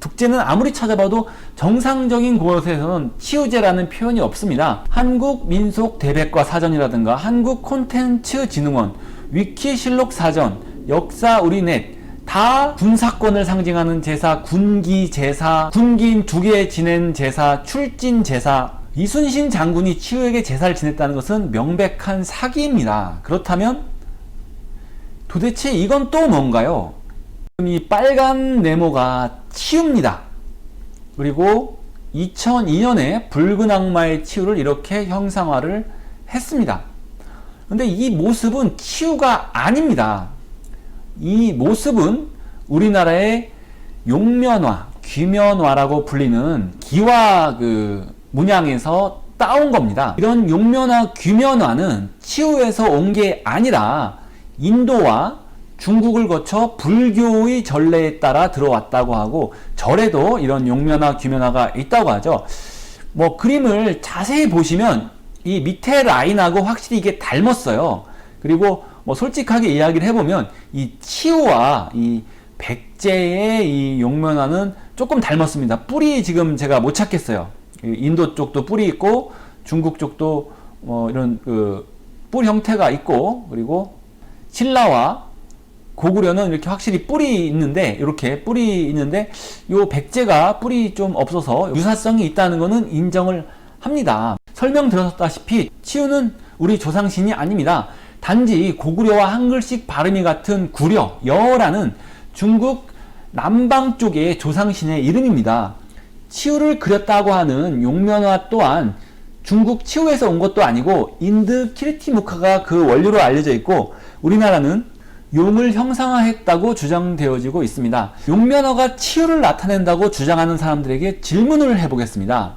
국제는 아무리 찾아봐도 정상적인 곳에서는 치유제라는 표현이 없습니다. 한국 민속 대백과 사전이라든가 한국 콘텐츠 진흥원, 위키실록 사전, 역사 우리넷 다 군사권을 상징하는 제사, 군기 제사, 군기인 두 개 지낸 제사, 출진 제사. 이순신 장군이 치유에게 제사를 지냈다는 것은 명백한 사기입니다. 그렇다면 도대체 이건 또 뭔가요? 이 빨간 네모가 치유입니다. 그리고 2002년에 붉은 악마의 치유를 이렇게 형상화를 했습니다. 근데 이 모습은 치유가 아닙니다. 이 모습은 우리나라의 용면화, 귀면화라고 불리는 기와 그 문양에서 따온 겁니다. 이런 용면화, 귀면화는 치유에서 온 게 아니라 인도와 중국을 거쳐 불교의 전례에 따라 들어왔다고 하고 절에도 이런 용면화, 귀면화가 있다고 하죠. 뭐 그림을 자세히 보시면 이 밑에 라인하고 확실히 이게 닮았어요. 그리고 뭐 솔직하게 이야기를 해보면 이 치우와 이 백제의 이 용면화는 조금 닮았습니다. 뿌리 지금 제가 못 찾겠어요. 인도 쪽도 뿌리 있고 중국 쪽도 뭐 이런 그 뿔 형태가 있고 그리고 신라와 고구려는 이렇게 확실히 뿔이 있는데 이렇게 뿔이 있는데 요 백제가 뿔이 좀 없어서 유사성이 있다는 것은 인정을 합니다. 설명드렸다시피 치우는 우리 조상신이 아닙니다. 단지 고구려와 한글식 발음이 같은 구려, 여라는 중국 남방 쪽의 조상신의 이름입니다. 치우를 그렸다고 하는 용면화 또한 중국 치우에서 온 것도 아니고 인드 키르티무카가 그 원료로 알려져 있고 우리나라는 용을 형상화했다고 주장되어지고 있습니다. 용면화가 치유를 나타낸다고 주장하는 사람들에게 질문을 해보겠습니다.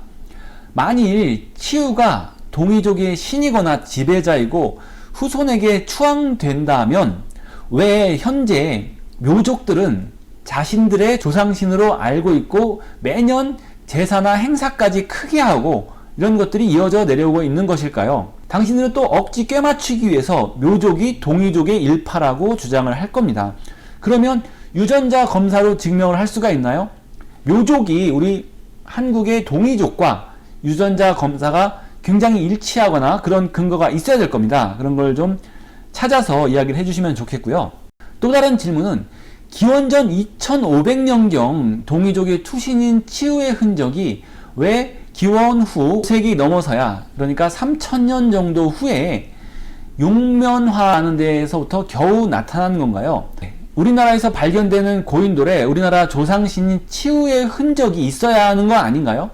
만일 치유가 동이족의 신이거나 지배자이고 후손에게 추앙된다면 왜 현재 묘족들은 자신들의 조상신으로 알고 있고 매년 제사나 행사까지 크게 하고 이런 것들이 이어져 내려오고 있는 것일까요? 당신들은 또 억지 꿰맞추기 위해서 묘족이 동이족의 일파라고 주장을 할 겁니다. 그러면 유전자 검사로 증명을 할 수가 있나요? 묘족이 우리 한국의 동이족과 유전자 검사가 굉장히 일치하거나 그런 근거가 있어야 될 겁니다. 그런 걸 좀 찾아서 이야기를 해주시면 좋겠고요. 또 다른 질문은 기원전 2500년경 동이족의 투신인 치우의 흔적이 왜 기원 후 세기 넘어서야 그러니까 3000년 정도 후에 용면화하는 데에서부터 겨우 나타난 건가요? 우리나라에서 발견되는 고인돌에 우리나라 조상신인 치우의 흔적이 있어야 하는 거 아닌가요?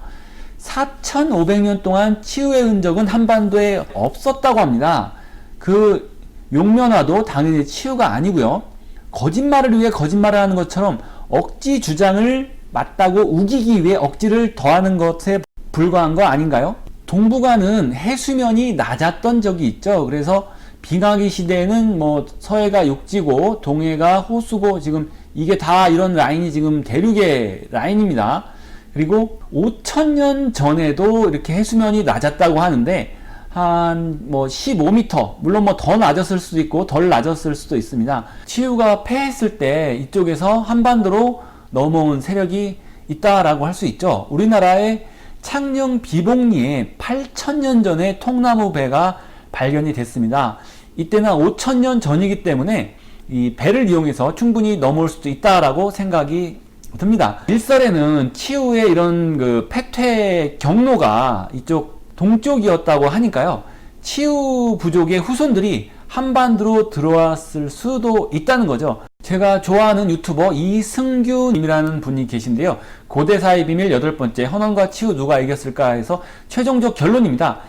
4,500년 동안 치유의 흔적은 한반도에 없었다고 합니다. 그 용면화도 당연히 치유가 아니고요. 거짓말을 위해 거짓말을 하는 것처럼 억지 주장을 맞다고 우기기 위해 억지를 더하는 것에 불과한 거 아닌가요? 동북아는 해수면이 낮았던 적이 있죠. 그래서 빙하기 시대에는 뭐 서해가 육지고 동해가 호수고 지금 이게 다 이런 라인이 지금 대륙의 라인입니다. 그리고 5천년 전에도 이렇게 해수면이 낮았다고 하는데 한 뭐 15m 물론 뭐 더 낮았을 수도 있고 덜 낮았을 수도 있습니다. 치유가 패했을 때 이쪽에서 한반도로 넘어온 세력이 있다라고 할 수 있죠. 우리나라의 창녕 비봉리에 8천년 전에 통나무 배가 발견이 됐습니다. 이때는 5천년 전이기 때문에 이 배를 이용해서 충분히 넘어올 수도 있다라고 생각이 듭니다. 일설에는 치우의 이런 그 패퇴 경로가 이쪽 동쪽이었다고 하니까요. 치우 부족의 후손들이 한반도로 들어왔을 수도 있다는 거죠. 제가 좋아하는 유튜버 이승규님이라는 분이 계신데요. 고대사의 비밀 여덟 번째 헌원과 치우 누가 이겼을까 해서 최종적 결론입니다.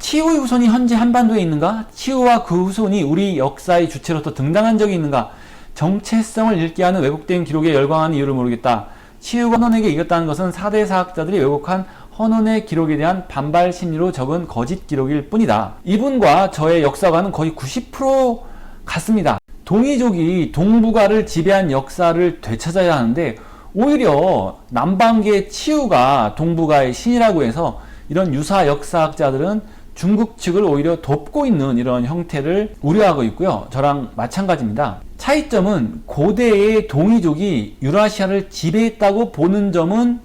치우의 후손이 현재 한반도에 있는가? 치우와 그 후손이 우리 역사의 주체로서 등장한 적이 있는가? 정체성을 읽게 하는 왜곡된 기록에 열광하는 이유를 모르겠다. 치유가 헌원에게 이겼다는 것은 4대 사학자들이 왜곡한 헌원의 기록에 대한 반발 심리로 적은 거짓 기록일 뿐이다. 이분과 저의 역사관은 거의 90% 같습니다. 동이족이 동북아를 지배한 역사를 되찾아야 하는데 오히려 남방계의 치유가 동북아의 신이라고 해서 이런 유사 역사학자들은 중국 측을 오히려 돕고 있는 이런 형태를 우려하고 있고요. 저랑 마찬가지입니다. 차이점은 고대의 동이족이 유라시아를 지배했다고 보는 점은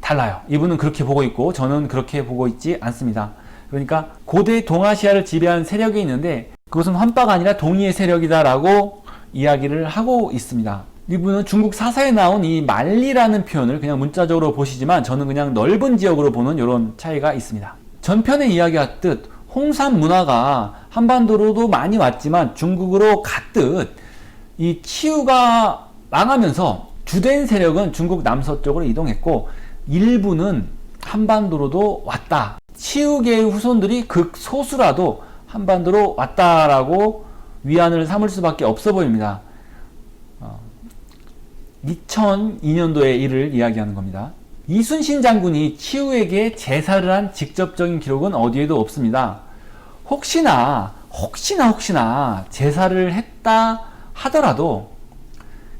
달라요. 이분은 그렇게 보고 있고 저는 그렇게 보고 있지 않습니다. 그러니까 고대 동아시아를 지배한 세력이 있는데 그것은 환빠가 아니라 동이의 세력이다라고 이야기를 하고 있습니다. 이분은 중국 사사에 나온 이 만리라는 표현을 그냥 문자적으로 보시지만 저는 그냥 넓은 지역으로 보는 이런 차이가 있습니다. 전편에 이야기했듯 홍산 문화가 한반도로도 많이 왔지만 중국으로 갔듯 이 치유가 망하면서 주된 세력은 중국 남서쪽으로 이동했고 일부는 한반도로도 왔다. 치유계의 후손들이 극소수라도 한반도로 왔다라고 위안을 삼을 수밖에 없어 보입니다. 2002년도의 일을 이야기하는 겁니다. 이순신 장군이 치우에게 제사를 한 직접적인 기록은 어디에도 없습니다. 혹시나, 혹시나, 혹시나 제사를 했다 하더라도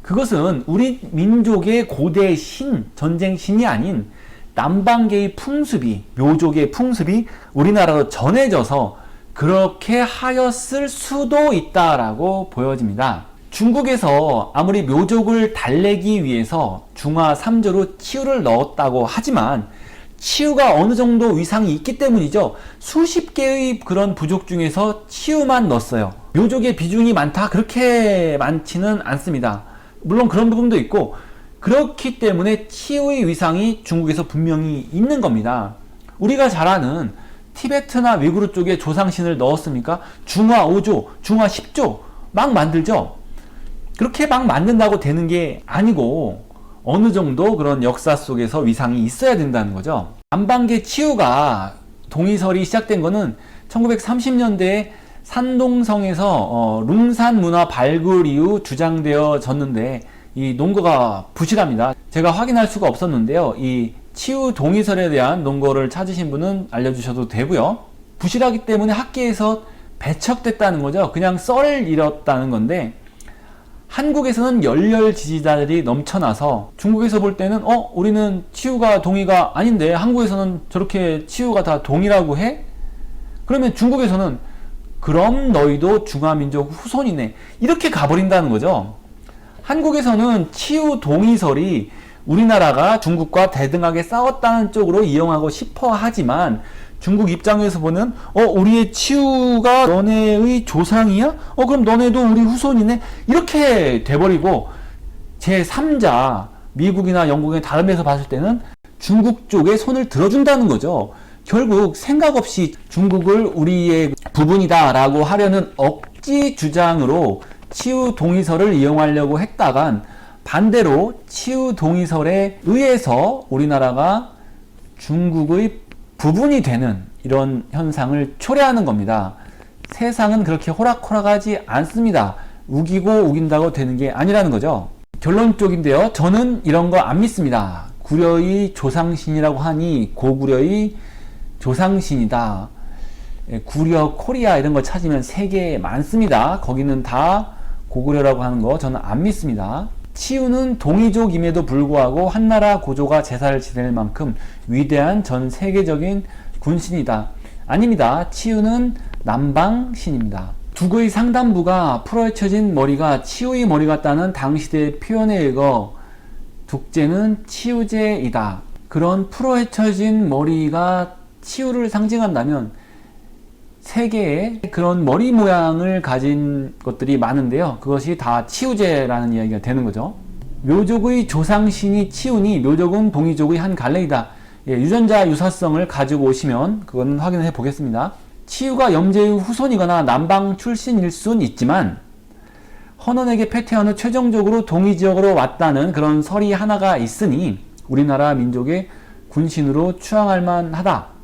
그것은 우리 민족의 고대 신, 전쟁 신이 아닌 남방계의 풍습이, 묘족의 풍습이 우리나라로 전해져서 그렇게 하였을 수도 있다라고 보여집니다. 중국에서 아무리 묘족을 달래기 위해서 중화 3조로 치유를 넣었다고 하지만 치유가 어느 정도 위상이 있기 때문이죠. 수십 개의 그런 부족 중에서 치유만 넣었어요. 묘족의 비중이 많다? 그렇게 많지는 않습니다. 물론 그런 부분도 있고, 그렇기 때문에 치유의 위상이 중국에서 분명히 있는 겁니다. 우리가 잘 아는 티베트나 위구르 쪽에 조상신을 넣었습니까? 중화 5조, 중화 10조 막 만들죠? 그렇게 막 만든다고 되는 게 아니고 어느 정도 그런 역사 속에서 위상이 있어야 된다는 거죠. 안방계 치유가 동의설이 시작된 거는 1930년대에 산동성에서 어, 룽산 문화 발굴 이후 주장되어졌는데 이 논거가 부실합니다. 제가 확인할 수가 없었는데요. 이 치유 동의설에 대한 논거를 찾으신 분은 알려주셔도 되고요. 부실하기 때문에 학계에서 배척됐다는 거죠. 그냥 썰 잃었다는 건데 한국에서는 열렬 지지자들이 넘쳐나서 중국에서 볼 때는 어 우리는 치유가 동의가 아닌데 한국에서는 저렇게 치유가 다 동의라고 해? 그러면 중국에서는 그럼 너희도 중화민족 후손이네 이렇게 가버린다는 거죠. 한국에서는 치유 동의설이 우리나라가 중국과 대등하게 싸웠다는 쪽으로 이용하고 싶어 하지만 중국 입장에서 보는 어 우리의 치유가 너네의 조상이야? 어 그럼 너네도 우리 후손이네? 이렇게 돼버리고 제 3자 미국이나 영국의 다른 데서 봤을 때는 중국 쪽에 손을 들어준다는 거죠. 결국 생각 없이 중국을 우리의 부분이다 라고 하려는 억지 주장으로 치유 동의설을 이용하려고 했다간 반대로 치유 동의설에 의해서 우리나라가 중국의 부분이 되는 이런 현상을 초래하는 겁니다. 세상은 그렇게 호락호락하지 않습니다. 우기고 우긴다고 되는 게 아니라는 거죠. 결론 쪽인데요. 저는 이런 거 안 믿습니다. 구려의 조상신이라고 하니 고구려의 조상신이다. 예, 구려 코리아 이런 거 찾으면 세계에 많습니다. 거기는 다 고구려라고 하는 거 저는 안 믿습니다. 치우는 동이족임에도 불구하고 한나라 고조가 제사를 지낼 만큼 위대한 전 세계적인 군신이다. 아닙니다. 치우는 남방신입니다. 두구의 상단부가 풀어헤쳐진 머리가 치우의 머리 같다는 당시대 표현에 의거 독재는 치우제이다. 그런 풀어헤쳐진 머리가 치우를 상징한다면 세계에 그런 머리 모양을 가진 것들이 많은데요. 그것이 다 치우제라는 이야기가 되는 거죠. 묘족의 조상신이 치우니 묘족은 동이족의 한 갈래이다. 예, 유전자 유사성을 가지고 오시면 그거는 확인해 보겠습니다. 치유가 염제의 후손이거나 남방 출신일 순 있지만 헌원에게 패퇴한 후 최종적으로 동이 지역으로 왔다는 그런 설이 하나가 있으니 우리나라 민족의 군신으로 추앙할 만하다.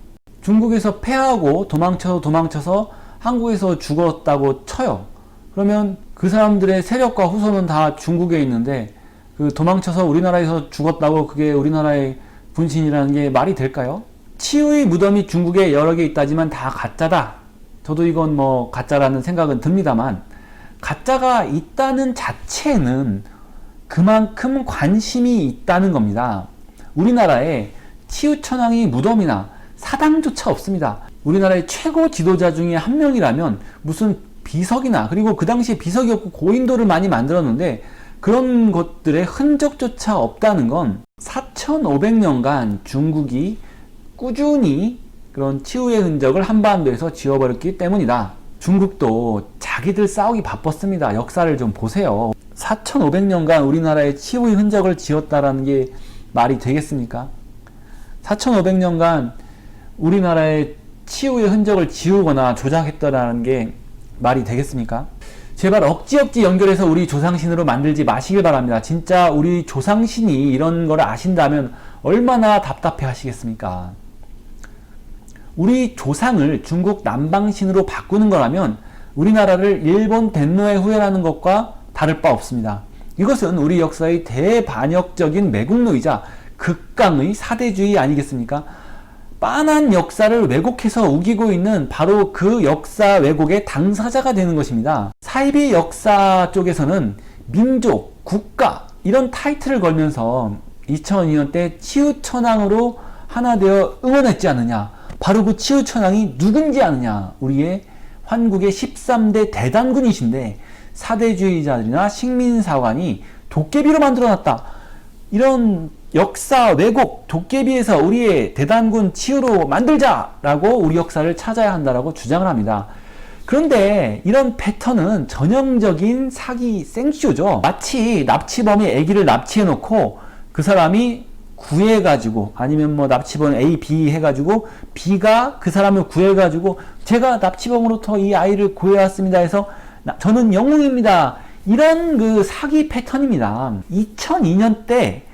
중국에서 패하고 도망쳐 도망쳐서 한국에서 죽었다고 쳐요. 그러면 그 사람들의 세력과 후손은 다 중국에 있는데 그 도망쳐서 우리나라에서 죽었다고 그게 우리나라의 분신이라는 게 말이 될까요? 치유의 무덤이 중국에 여러 개 있다지만 다 가짜다. 저도 이건 뭐 가짜라는 생각은 듭니다만 가짜가 있다는 자체는 그만큼 관심이 있다는 겁니다. 우리나라에 치유천왕이 무덤이나 사당조차 없습니다. 우리나라의 최고 지도자 중에 한 명이라면 무슨 비석이나 그리고 그 당시에 비석이 없고 고인돌을 많이 만들었는데 그런 것들의 흔적조차 없다는 건 4,500년간 중국이 꾸준히 그런 치유의 흔적을 한반도에서 지워버렸기 때문이다. 중국도 자기들 싸우기 바빴습니다. 역사를 좀 보세요. 4,500년간 우리나라의 치유의 흔적을 지웠다라는 게 말이 되겠습니까? 4,500년간 우리나라의 치유의 흔적을 지우거나 조작했다라는 게 말이 되겠습니까? 제발 억지 억지 연결해서 우리 조상신으로 만들지 마시길 바랍니다. 진짜 우리 조상신이 이런 걸 아신다면 얼마나 답답해 하시겠습니까? 우리 조상을 중국 남방신으로 바꾸는 거라면 우리나라를 일본 덴노에 후연하는 것과 다를 바 없습니다. 이것은 우리 역사의 대반역적인 매국노이자 극강의 사대주의 아니겠습니까? 빤한 역사를 왜곡해서 우기고 있는 바로 그 역사 왜곡의 당사자가 되는 것입니다. 사이비 역사 쪽에서는 민족, 국가 이런 타이틀을 걸면서 2002년 때 치유천왕으로 하나 되어 응원했지 않느냐. 바로 그 치유천왕이 누군지 아느냐. 우리의 환국의 13대 대단군이신데 사대주의자들이나 식민사관이 도깨비로 만들어놨다. 이런 역사 왜곡 도깨비에서 우리의 대단군 치유로 만들자라고 우리 역사를 찾아야 한다라고 주장을 합니다. 그런데 이런 패턴은 전형적인 사기 생쇼죠. 마치 납치범이 아기를 납치해 놓고 그 사람이 구해가지고 아니면 뭐 납치범 A, B 해가지고 B가 그 사람을 구해가지고 제가 납치범으로부터 이 아이를 구해왔습니다 해서 나- 저는 영웅입니다. 이런 그 사기 패턴입니다. 2002년 때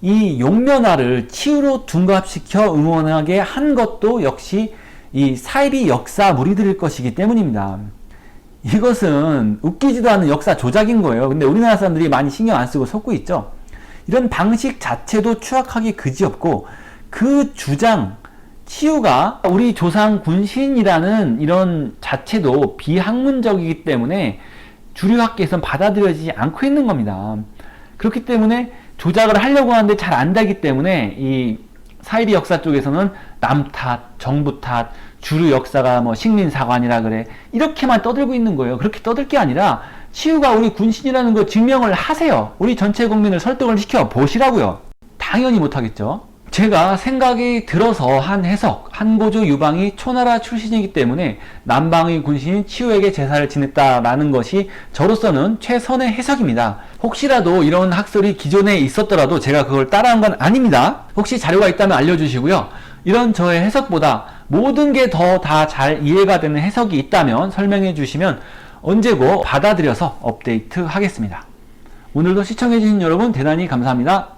이 용면화를 치유로 둔갑시켜 응원하게 한 것도 역시 이 사이비 역사 무리들일 것이기 때문입니다. 이것은 웃기지도 않은 역사 조작인 거예요. 근데 우리나라 사람들이 많이 신경 안 쓰고 속고 있죠. 이런 방식 자체도 추악하기 그지없고 그 주장 치유가 우리 조상 군신이라는 이런 자체도 비학문적이기 때문에 주류 학계에서는 받아들여지지 않고 있는 겁니다. 그렇기 때문에 조작을 하려고 하는데 잘 안 되기 때문에 이 사이비 역사 쪽에서는 남 탓, 정부 탓, 주류 역사가 뭐 식민사관이라 그래 이렇게만 떠들고 있는 거예요. 그렇게 떠들 게 아니라 치유가 우리 군신이라는 거 증명을 하세요. 우리 전체 국민을 설득을 시켜 보시라고요. 당연히 못하겠죠. 제가 생각이 들어서 한 해석, 한고조 유방이 초나라 출신이기 때문에 남방의 군신인 치유에게 제사를 지냈다라는 것이 저로서는 최선의 해석입니다. 혹시라도 이런 학설이 기존에 있었더라도 제가 그걸 따라한 건 아닙니다. 혹시 자료가 있다면 알려주시고요. 이런 저의 해석보다 모든 게 더 다 잘 이해가 되는 해석이 있다면 설명해 주시면 언제고 받아들여서 업데이트 하겠습니다. 오늘도 시청해주신 여러분 대단히 감사합니다.